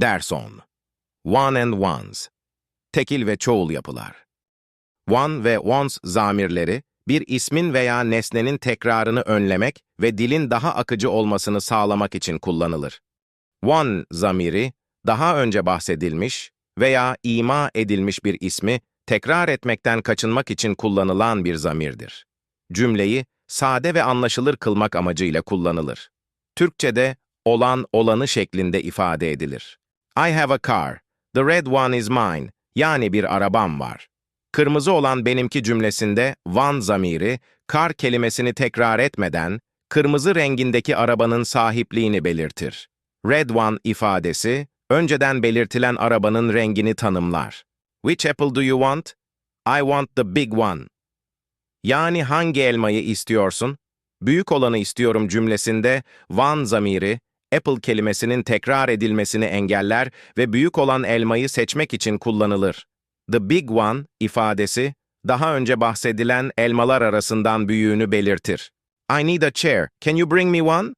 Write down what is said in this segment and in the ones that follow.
Derson. One and ones. Tekil ve çoğul yapılar. One ve ones zamirleri, bir ismin veya nesnenin tekrarını önlemek ve dilin daha akıcı olmasını sağlamak için kullanılır. One zamiri, daha önce bahsedilmiş veya ima edilmiş bir ismi tekrar etmekten kaçınmak için kullanılan bir zamirdir. Cümleyi sade ve anlaşılır kılmak amacıyla kullanılır. Türkçe'de olan olanı şeklinde ifade edilir. I have a car. The red one is mine. Yani bir arabam var. Kırmızı olan benimki cümlesinde one zamiri, car kelimesini tekrar etmeden, kırmızı rengindeki arabanın sahipliğini belirtir. Red one ifadesi, önceden belirtilen arabanın rengini tanımlar. Which apple do you want? I want the big one. Yani hangi elmayı istiyorsun? Büyük olanı istiyorum cümlesinde one zamiri, apple kelimesinin tekrar edilmesini engeller ve büyük olan elmayı seçmek için kullanılır. The big one ifadesi, daha önce bahsedilen elmalar arasından büyüğünü belirtir. I need a chair. Can you bring me one?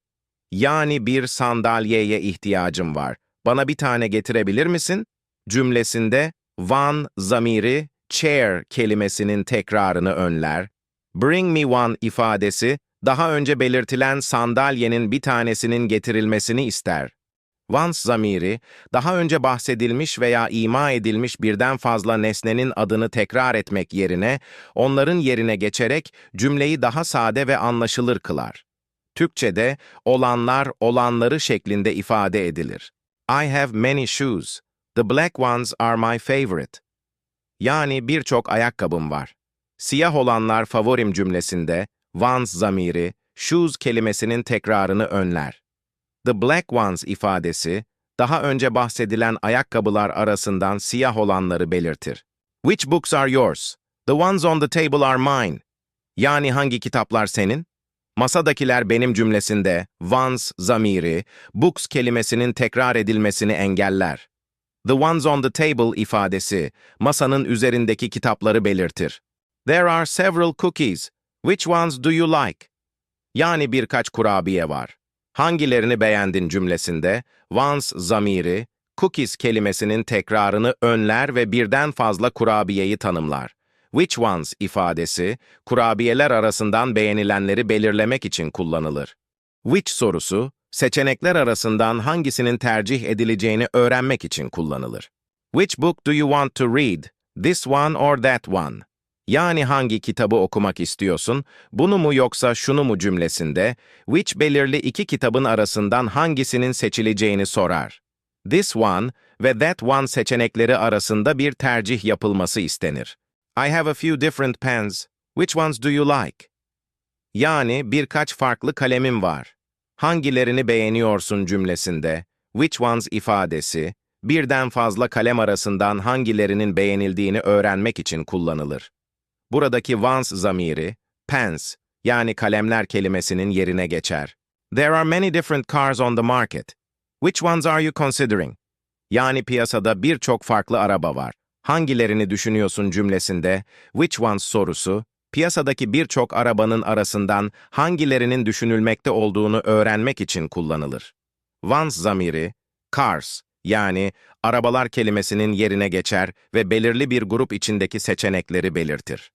Yani bir sandalyeye ihtiyacım var. Bana bir tane getirebilir misin? Cümlesinde one zamiri, chair kelimesinin tekrarını önler. Bring me one ifadesi, daha önce belirtilen sandalyenin bir tanesinin getirilmesini ister. Once zamiri, daha önce bahsedilmiş veya ima edilmiş birden fazla nesnenin adını tekrar etmek yerine, onların yerine geçerek cümleyi daha sade ve anlaşılır kılar. Türkçe'de olanlar olanları şeklinde ifade edilir. I have many shoes. The black ones are my favorite. Yani birçok ayakkabım var. Siyah olanlar favorim cümlesinde once zamiri, shoes kelimesinin tekrarını önler. The black ones ifadesi, daha önce bahsedilen ayakkabılar arasından siyah olanları belirtir. Which books are yours? The ones on the table are mine. Yani hangi kitaplar senin? Masadakiler benim cümlesinde once zamiri, books kelimesinin tekrar edilmesini engeller. The ones on the table ifadesi, masanın üzerindeki kitapları belirtir. There are several cookies. Which ones do you like? Yani birkaç kurabiye var. Hangilerini beğendin cümlesinde, once zamiri, cookies kelimesinin tekrarını önler ve birden fazla kurabiyeyi tanımlar. Which ones ifadesi, kurabiyeler arasından beğenilenleri belirlemek için kullanılır. Which sorusu, seçenekler arasından hangisinin tercih edileceğini öğrenmek için kullanılır. Which book do you want to read? This one or that one? Yani hangi kitabı okumak istiyorsun, bunu mu yoksa şunu mu cümlesinde, which belirli iki kitabın arasından hangisinin seçileceğini sorar. This one ve that one seçenekleri arasında bir tercih yapılması istenir. I have a few different pens. Which ones do you like? Yani birkaç farklı kalemim var. Hangilerini beğeniyorsun cümlesinde, which ones ifadesi, birden fazla kalem arasından hangilerinin beğenildiğini öğrenmek için kullanılır. Buradaki ones zamiri, pens, yani kalemler kelimesinin yerine geçer. There are many different cars on the market. Which ones are you considering? Yani piyasada birçok farklı araba var. Hangilerini düşünüyorsun cümlesinde, which ones sorusu, piyasadaki birçok arabanın arasından hangilerinin düşünülmekte olduğunu öğrenmek için kullanılır. Ones zamiri, cars, yani arabalar kelimesinin yerine geçer ve belirli bir grup içindeki seçenekleri belirtir.